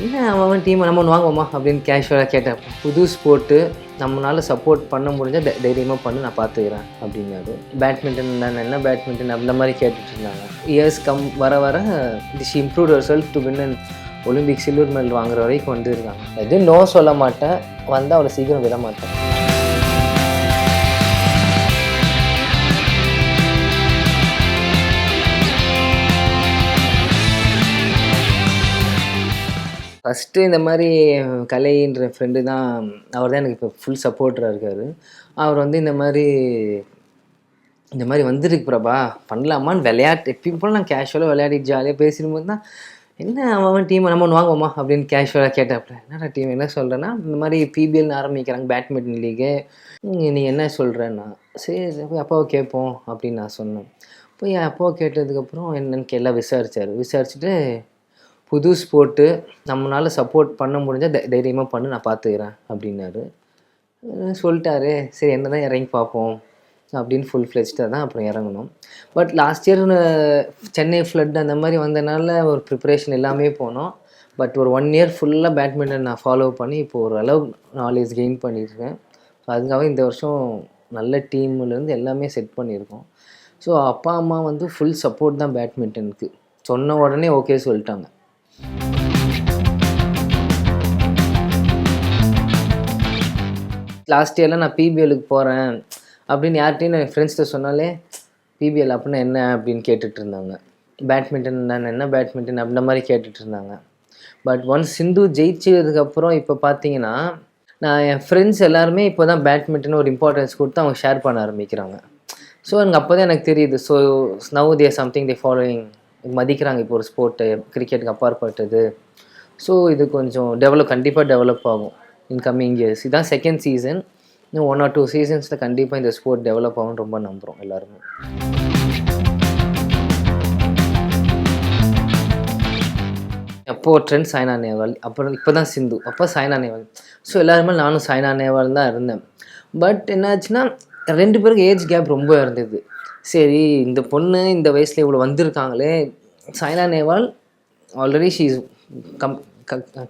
என்ன அவன் டீம் நம்ம ஒன்று வாங்குவோமா? அப்படின்னு கேஷுவலாக கேட்டேன். புது ஸ்போர்ட்டு நம்மளால் சப்போர்ட் பண்ண முடிஞ்சால் தை தைரியமாக பண்ணி நான் பார்த்துக்கிறேன் அப்படின்னாரு. பேட்மிண்டன் நான் என்ன பேட்மிண்டன் அந்த மாதிரி கேட்டுட்டு இருந்தாங்க. இயர்ஸ் கம் வர வர this improve result self to win and Olympic silver medal வாங்குற வரைக்கும் வந்துருக்காங்க. எதுவும் நோ சொல்ல மாட்டேன். வந்தால் அவளை சீக்கிரம் விட மாட்டேன். ஃபஸ்ட்டு இந்த மாதிரி கலைன்ற ஃப்ரெண்டு தான் அவர் தான் எனக்கு இப்போ ஃபுல் சப்போர்ட்டராக இருக்கார். அவர் வந்து இந்த மாதிரி இந்த மாதிரி வந்துருக்கு பிரபா பண்ணலாமான்னு விளையாட்டு எப்பயும் போல நான் கேஷுவலாக விளையாடிட்டு ஜாலியாக பேசிடும்போது தான் என்ன அவன் டீம் நம்ம ஒன்று வாங்குவோமா? அப்படின்னு கேஷுவலாக கேட்டாப்புல என்னடா டீம் என்ன சொல்கிறேன்னா இந்த மாதிரி பிபிஎல்னு ஆரம்பிக்கிறாங்க பேட்மிண்டன் லீகு நீ என்ன சொல்கிறேன்னா சரி சரி, போய் அப்பாவை கேட்போம் அப்படின்னு நான் சொன்னேன். போய் என் அப்பாவை கேட்டதுக்கப்புறம் என்னன்னு எல்லாம் விசாரித்தார் விசாரிச்சுட்டு புது ஸ்போர்ட்டு நம்மளால சப்போர்ட் பண்ண முடிஞ்சால் தை தைரியமாக பண்ணு நான் பார்த்துக்கிறேன் அப்படின்னாரு. சொல்லிட்டாரு சரி என்ன தான் இறங்கி பார்ப்போம் அப்படின்னு ஃபுல் ஃப்ளெஜ்டாக தான் அப்புறம் இறங்கணும். But last year Chennai flood அந்த மாதிரி வந்தனால ஒரு ப்ரிப்பரேஷன் எல்லாமே போனோம். பட் ஒரு ஒன் இயர் ஃபுல்லாக பேட்மிண்டன் நான் ஃபாலோ பண்ணி இப்போ ஒரு அளவு நாலேஜ் கெயின் பண்ணியிருக்கேன் அதுக்காக இந்த வருஷம் நல்ல டீம்லேருந்து எல்லாமே செட் பண்ணியிருக்கோம். ஸோ அப்பா அம்மா வந்து ஃபுல் சப்போர்ட் தான் பேட்மிண்டனுக்கு சொன்ன உடனே ஓகே சொல்லிட்டாங்க. லாஸ்ட் இயரில் நான் பிபிஎலுக்கு போகிறேன் அப்படின்னு யார்கிட்டையும் என் ஃப்ரெண்ட்ஸ்கிட்ட சொன்னாலே பிபிஎல் அப்படின்னா என்ன அப்படின்னு கேட்டுட்டு இருந்தாங்க. பேட்மிண்டன் நான் என்ன பேட்மிண்டன் அப்படின்ற மாதிரி கேட்டுட்டு இருந்தாங்க. பட் ஒன்ஸ் சிந்து ஜெயிச்சதுக்கப்புறம் இப்போ பார்த்தீங்கன்னா நான் என் ஃப்ரெண்ட்ஸ் எல்லாருமே இப்போ தான் பேட்மிண்டன் ஒரு இம்பார்ட்டன்ஸ் கொடுத்து அவங்க ஷேர் பண்ண ஆரம்பிக்கிறாங்க. ஸோ எனக்கு அப்போ தான் எனக்கு தெரியுது. So now there something they following மதிக்கிறாங்க. இப்போ ஒரு ஸ்போர்ட்டு கிரிக்கெட்டுக்கு அப்பாற்பட்டது. ஸோ இது கொஞ்சம் டெவலப் கண்டிப்பாக டெவலப் ஆகும் இன் கம்மிங் இயர்ஸ் இதுதான் செகண்ட் சீசன் இன்னும் ஒன் ஆர் டூ சீசன்ஸில் கண்டிப்பாக இந்த ஸ்போர்ட் டெவலப் ஆகும்னு ரொம்ப நம்புகிறோம் எல்லாருமே. அப்போ ட்ரெண்ட் சாய்னா நேவால் அப்புறம் இப்போ தான் சிந்து அப்போ சாய்னா நேவால். ஸோ எல்லாருமே நானும் சாய்னா நேவால் தான் இருந்தேன். பட் என்னாச்சுன்னா ரெண்டு பேருக்கு ஏஜ் கேப் ரொம்ப இருந்தது. சரி இந்த பொண்ணு இந்த வயசில் இவ்வளோ வந்திருக்காங்களே. Saina Nehwal already she come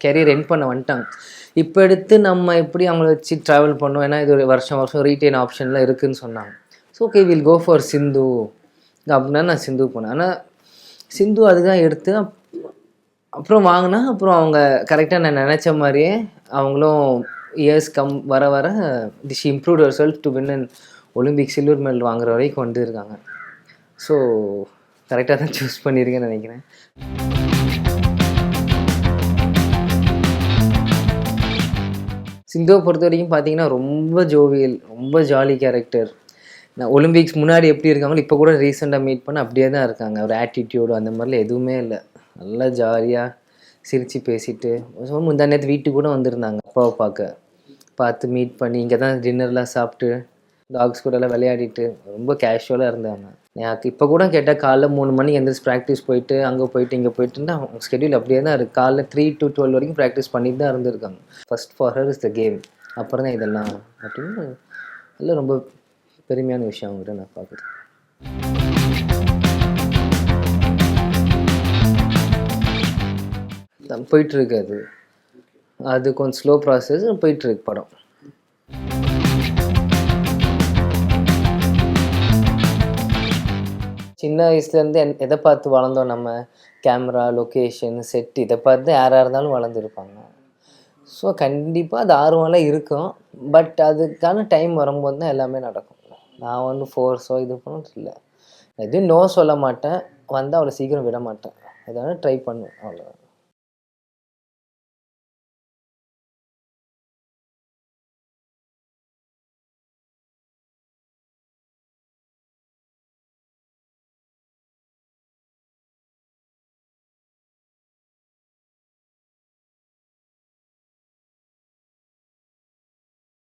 career end பண்ண வந்துட்டாங்க. இப்போ எடுத்து நம்ம எப்படி அவங்கள வச்சு ட்ராவல் பண்ணோம் ஏன்னா இது ஒரு வருஷம் வருஷம் ரீட்டைன் ஆப்ஷன்லாம் இருக்குதுன்னு சொன்னாங்க. So okay will go for Sindhu அப்படின்னா நான் சிந்து போனேன். ஆனால் சிந்து அதுதான் எடுத்து அப்புறம் வாங்கினா அப்புறம் அவங்க கரெக்டாக நான் நினச்ச மாதிரியே அவங்களும் இயர்ஸ் கம் வர வர this improve yourself to win and Olympic silver medal வாங்குற வரைக்கும் வந்துருக்காங்க ஸோ கரெக்டாக தான் சூஸ் பண்ணியிருக்கேன்னு நினைக்கிறேன். சிந்துவை பொறுத்த வரைக்கும் பார்த்தீங்கன்னா ரொம்ப ஜோவியல் ரொம்ப ஜாலி கேரக்டர் நான் ஒலிம்பிக்ஸ் முன்னாடி எப்படி இருக்காங்களோ இப்போ கூட ரீசெண்டாக மீட் பண்ண அப்படியே தான் இருக்காங்க. ஒரு ஆட்டிடியூடு அந்த மாதிரிலாம் எதுவுமே இல்லை. நல்லா ஜாலியாக சிரித்து பேசிட்டு முந்தா நேரத்து வீட்டுக்கு கூட வந்திருந்தாங்க அப்பாவை பார்க்க. பார்த்து மீட் பண்ணி இங்கே தான் டின்னர்லாம் சாப்பிட்டு டாக்ஸ் கூட எல்லாம் விளையாடிட்டு ரொம்ப கேஷுவலாக இருந்தாங்க எனக்கு இப்போ கூட கேட்டால் காலைல மூணு மணிக்கு எந்திரிச்சு ப்ராக்டிஸ் போயிட்டு அங்கே போயிட்டு இங்கே போயிட்டுன்னா அவங்க ஸ்கெடியூல் அப்படியே தான் இருக்குது காலைல த்ரீ டு டுவெல் வரைக்கும் ப்ராக்டிஸ் பண்ணிட்டு தான் இருந்திருக்காங்க. First for her is the game அப்புறம் தான் இதெல்லாம். அப்படின்னு எல்லாம் ரொம்ப பெருமையான விஷயம் அவங்ககிட்ட நான் பார்க்குறேன். போயிட்டுருக்கு அது. அது கொஞ்சம் ஸ்லோ ப்ராசஸ் போயிட்டுருக்கு படம். சின்ன வயசுலேருந்து என் எதை பார்த்து வளர்ந்தோம் நம்ம? கேமரா லொக்கேஷன் செட் இதை பார்த்து யாராக இருந்தாலும் வளர்ந்துருப்பாங்க. ஸோ கண்டிப்பாக அது ஆர்வம்லாம் இருக்கும். பட் அதுக்கான டைம் வரும்போது தான் எல்லாமே நடக்கும். நான் ஒன்றும் ஃபோர்ஸோ இது பண்ணது இல்லை. எதுவும் நோ சொல்ல மாட்டேன். வந்தால் அவ்வளோ சீக்கிரம் விட மாட்டேன். எதாவது ட்ரை பண்ணுவேன் அவ்வளோ